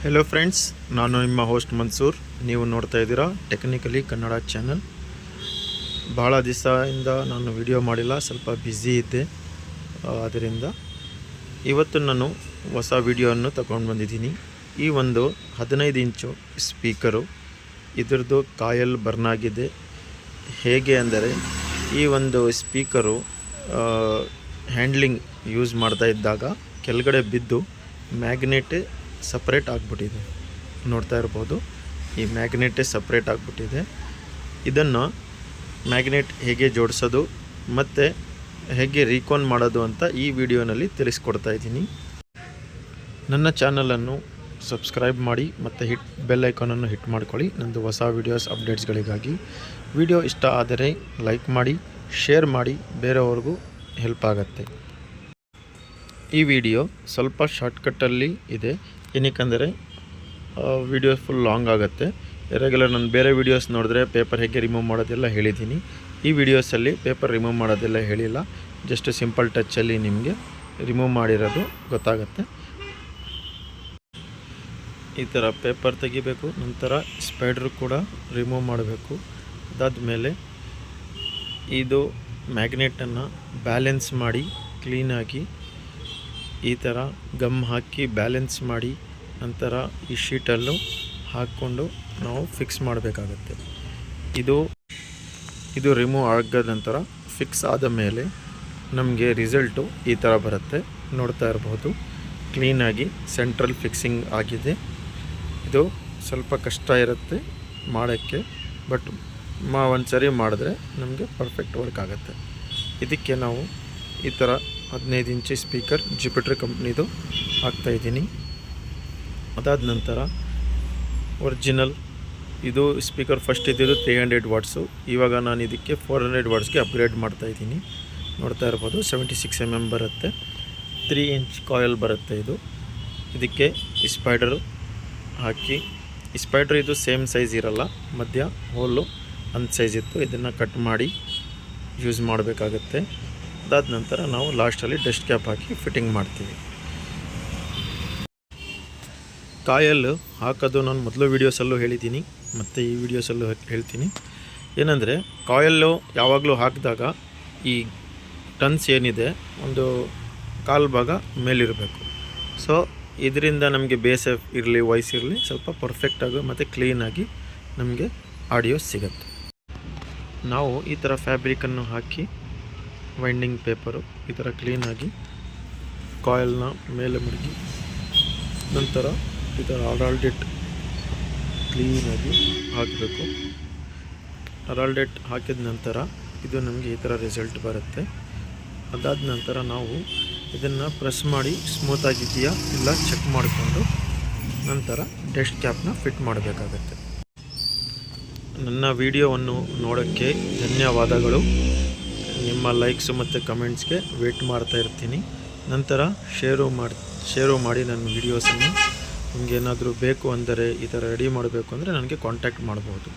Hello friends ನಾನು ನಿಮ್ಮ host Mansoor ನೀವು ನೋಡ್ತಾ ಇದ್ದೀರಾ ಟೆಕ್ನಿಕಲಿ ಕನ್ನಡ ಚಾನಲ್ ಭಾಳ ದಿವಸದಿಂದ ನಾನು ವಿಡಿಯೋ ಮಾಡಿಲ್ಲ, ಸ್ವಲ್ಪ ಬ್ಯುಸಿ ಇದ್ದೆ. ಆದ್ದರಿಂದ ಇವತ್ತು ನಾನು ಹೊಸ ವಿಡಿಯೋವನ್ನು ತಗೊಂಡು ಬಂದಿದ್ದೀನಿ. ಈ ಒಂದು ಹದಿನೈದು ಇಂಚು ಸ್ಪೀಕರು ಇದರದ್ದು ಕಾಯಲ್ ಬರ್ನಾಗಿದೆ. ಹೇಗೆ ಅಂದರೆ, ಈ ಒಂದು ಸ್ಪೀಕರು ಹ್ಯಾಂಡ್ಲಿಂಗ್ ಯೂಸ್ ಮಾಡ್ತಾ ಇದ್ದಾಗ ಕೆಳಗಡೆ ಬಿದ್ದು ಮ್ಯಾಗ್ನೆಟೇ ಸಪ್ರೇಟ್ ಆಗಿಬಿಟ್ಟಿದೆ. ನೋಡ್ತಾ ಇರ್ಬೋದು. ಈ ಮ್ಯಾಗ್ನೆಟೇ ಸಪ್ರೇಟ್ ಆಗಿಬಿಟ್ಟಿದೆ. ಇದನ್ನು ಮ್ಯಾಗ್ನೆಟ್ ಹೇಗೆ ಜೋಡಿಸೋದು ಮತ್ತು ಹೇಗೆ ರೀಕಾನ್ ಮಾಡೋದು ಅಂತ ಈ ವಿಡಿಯೋನಲ್ಲಿ ತಿಳಿಸ್ಕೊಡ್ತಾ ಇದ್ದೀನಿ. ನನ್ನ ಚಾನಲನ್ನು ಸಬ್ಸ್ಕ್ರೈಬ್ ಮಾಡಿ ಮತ್ತು ಹಿಟ್ ಬೆಲ್ ಐಕಾನನ್ನು ಹಿಟ್ ಮಾಡ್ಕೊಳ್ಳಿ. ನಂದು ಹೊಸ ವೀಡಿಯೋಸ್ ಅಪ್ಡೇಟ್ಸ್ಗಳಿಗಾಗಿ ವಿಡಿಯೋ ಇಷ್ಟ ಆದರೆ ಲೈಕ್ ಮಾಡಿ ಶೇರ್ ಮಾಡಿ, ಬೇರೆಯವ್ರಿಗೂ ಹೆಲ್ಪ್ ಆಗುತ್ತೆ. ಈ ವಿಡಿಯೋ ಸ್ವಲ್ಪ ಶಾರ್ಟ್ಕಟ್ಟಲ್ಲಿ ಇದೆ. ಏನಕ್ಕೆಂದರೆ ವಿಡಿಯೋ ಫುಲ್ ಲಾಂಗ್ ಆಗುತ್ತೆ. ರೆಗ್ಯುಲರ್ ನಾನು ಬೇರೆ ವೀಡಿಯೋಸ್ ನೋಡಿದ್ರೆ ಪೇಪರ್ ಹೇಗೆ ರಿಮೂವ್ ಮಾಡೋದೆಲ್ಲ ಹೇಳಿದ್ದೀನಿ. ಈ ವಿಡಿಯೋಸಲ್ಲಿ ಪೇಪರ್ ರಿಮೂವ್ ಮಾಡೋದೆಲ್ಲ ಹೇಳಿಲ್ಲ. ಜಸ್ಟ್ ಸಿಂಪಲ್ ಟಚ್ಚಲ್ಲಿ ನಿಮಗೆ ರಿಮೂವ್ ಮಾಡಿರೋದು ಗೊತ್ತಾಗುತ್ತೆ. ಈ ಥರ ಪೇಪರ್ ತೆಗಿಬೇಕು, ನಂತರ ಸ್ಪೈಡ್ರ್ ಕೂಡ ರಿಮೂವ್ ಮಾಡಬೇಕು. ಅದಾದಮೇಲೆ ಇದು ಮ್ಯಾಗ್ನೆಟನ್ನು ಬ್ಯಾಲೆನ್ಸ್ ಮಾಡಿ ಕ್ಲೀನಾಗಿ ಈ ಥರ ಗಮ್ ಹಾಕಿ ಬ್ಯಾಲೆನ್ಸ್ ಮಾಡಿ ನಂತರ ಈ ಶೀಟಲ್ಲೂ ಹಾಕ್ಕೊಂಡು ನಾವು ಫಿಕ್ಸ್ ಮಾಡಬೇಕಾಗತ್ತೆ. ಇದು ಇದು ರಿಮೂವ್ ಆಗಿದ ನಂತರ ಫಿಕ್ಸ್ ಆದ ಮೇಲೆ ನಮಗೆ ರಿಸಲ್ಟು ಈ ಥರ ಬರುತ್ತೆ. ನೋಡ್ತಾ ಇರಬಹುದು ಕ್ಲೀನಾಗಿ ಸೆಂಟ್ರಲ್ ಫಿಕ್ಸಿಂಗ್ ಆಗಿದೆ. ಇದು ಸ್ವಲ್ಪ ಕಷ್ಟ ಇರುತ್ತೆ ಮಾಡೋಕ್ಕೆ ಬಟ್ ಮಾ ಒಂದು ಸರಿ ಮಾಡಿದ್ರೆ ನಮಗೆ ಪರ್ಫೆಕ್ಟ್ ವರ್ಕ್ ಆಗುತ್ತೆ. ಇದಕ್ಕೆ ನಾವು ಈ ಥರ ಹದಿನೈದು ಇಂಚಿ ಸ್ಪೀಕರ್ ಜುಪಿಟ್ರ್ ಕಂಪ್ನಿದು ಹಾಕ್ತಾಯಿದ್ದೀನಿ ಅದಾದ ನಂತರ ಒರಿಜಿನಲ್ ಇದು ಸ್ಪೀಕರ್ ಫಸ್ಟ್ ಇದ್ದಿದ್ದು ತ್ರೀ ಹಂಡ್ರೆಡ್ ವಾಟ್ಸು ಇವಾಗ ನಾನು ಇದಕ್ಕೆ ಫೋರ್ ಹಂಡ್ರೆಡ್ ವಾಟ್ಸ್ಗೆ ಅಪ್ಗ್ರೇಡ್ ಮಾಡ್ತಾಯಿದ್ದೀನಿ ನೋಡ್ತಾ ಇರ್ಬೋದು ಸೆವೆಂಟಿ ಸಿಕ್ಸ್ ಎಂ ಎಂ ಬರುತ್ತೆ. ತ್ರೀ ಇಂಚ್ ಕಾಯಲ್ ಬರುತ್ತೆ ಇದು. ಇದಕ್ಕೆ ಸ್ಪೈಡರು ಹಾಕಿ ಸ್ಪೈಡ್ರ್ ಇದು ಸೇಮ್ ಸೈಜ್ ಇರಲ್ಲ, ಮಧ್ಯ ಹೋಲು ಒಂದು ಸೈಜ್ ಇತ್ತು. ಇದನ್ನು ಕಟ್ ಮಾಡಿ ಯೂಸ್ ಮಾಡಬೇಕಾಗತ್ತೆ. ಅದಾದ ನಂತರ ನಾವು ಲಾಸ್ಟಲ್ಲಿ ಡಸ್ಟ್ ಕ್ಯಾಪ್ ಹಾಕಿ ಫಿಟ್ಟಿಂಗ್ ಮಾಡ್ತೀವಿ. ಕಾಯಲ್ ಹಾಕೋದು ನಾನು ಮೊದಲು ವೀಡಿಯೋಸಲ್ಲೂ ಹೇಳಿದ್ದೀನಿ, ಮತ್ತು ಈ ವಿಡಿಯೋಸಲ್ಲೂ ಹೇಳ್ತೀನಿ. ಏನಂದರೆ, ಕಾಯಲ್ಲು ಯಾವಾಗಲೂ ಹಾಕಿದಾಗ ಈ ಟನ್ಸ್ ಏನಿದೆ, ಒಂದು ಕಾಲು ಭಾಗ ಮೇಲಿರಬೇಕು. ಸೊ, ಇದರಿಂದ ನಮಗೆ ಬೇಸ್ ಇರಲಿ ವಾಯ್ಸ್ ಇರಲಿ, ಸ್ವಲ್ಪ ಪರ್ಫೆಕ್ಟಾಗಿ ಮತ್ತು ಕ್ಲೀನಾಗಿ ನಮಗೆ ಆಡಿಯೋ ಸಿಗುತ್ತೆ. ನಾವು ಈ ಥರ ಫ್ಯಾಬ್ರಿಕನ್ನು ಹಾಕಿ ವೈಂಡಿಂಗ್ ಪೇಪರು ಈ ಥರ ಕ್ಲೀನಾಗಿ ಕಾಯಿಲ್ನ ಮೇಲೆ ಮಡಗಿ, ನಂತರ ಈ ಥರ ಅರಾಲ್ಡೆಟ್ ಕ್ಲೀನಾಗಿ ಹಾಕಬೇಕು. ಅರಾಲ್ಡೆಟ್ ಹಾಕಿದ ನಂತರ ಇದು ನಮಗೆ ಈ ಥರ ರಿಸಲ್ಟ್ ಬರುತ್ತೆ. ಅದಾದ ನಂತರ ನಾವು ಇದನ್ನು ಪ್ರೆಸ್ ಮಾಡಿ ಸ್ಮೂತಾಗಿದೆಯಾ ಇಲ್ಲ ಚೆಕ್ ಮಾಡಿಕೊಂಡು ನಂತರ ಡೆಸ್ಟ್ ಕ್ಯಾಪ್ನ ಫಿಟ್ ಮಾಡಬೇಕಾಗತ್ತೆ. ನನ್ನ ವಿಡಿಯೋವನ್ನು ನೋಡೋಕ್ಕೆ ಧನ್ಯವಾದಗಳು. ನಿಮ್ಮ ಲೈಕ್ಸು ಮತ್ತು ಕಮೆಂಟ್ಸ್ಗೆ ವೇಟ್ ಮಾಡ್ತಾ ಇರ್ತೀನಿ. ನಂತರ ಶೇರು ಮಾಡಿ ಶೇರು ಮಾಡಿ ನನ್ನ ವೀಡಿಯೋಸನ್ನು ನಿಮಗೇನಾದರೂ ಬೇಕು ಅಂದರೆ ಈ ಥರ ರೆಡಿ ಮಾಡಬೇಕು ಅಂದರೆ ನನಗೆ ಕಾಂಟ್ಯಾಕ್ಟ್ ಮಾಡ್ಬೋದು.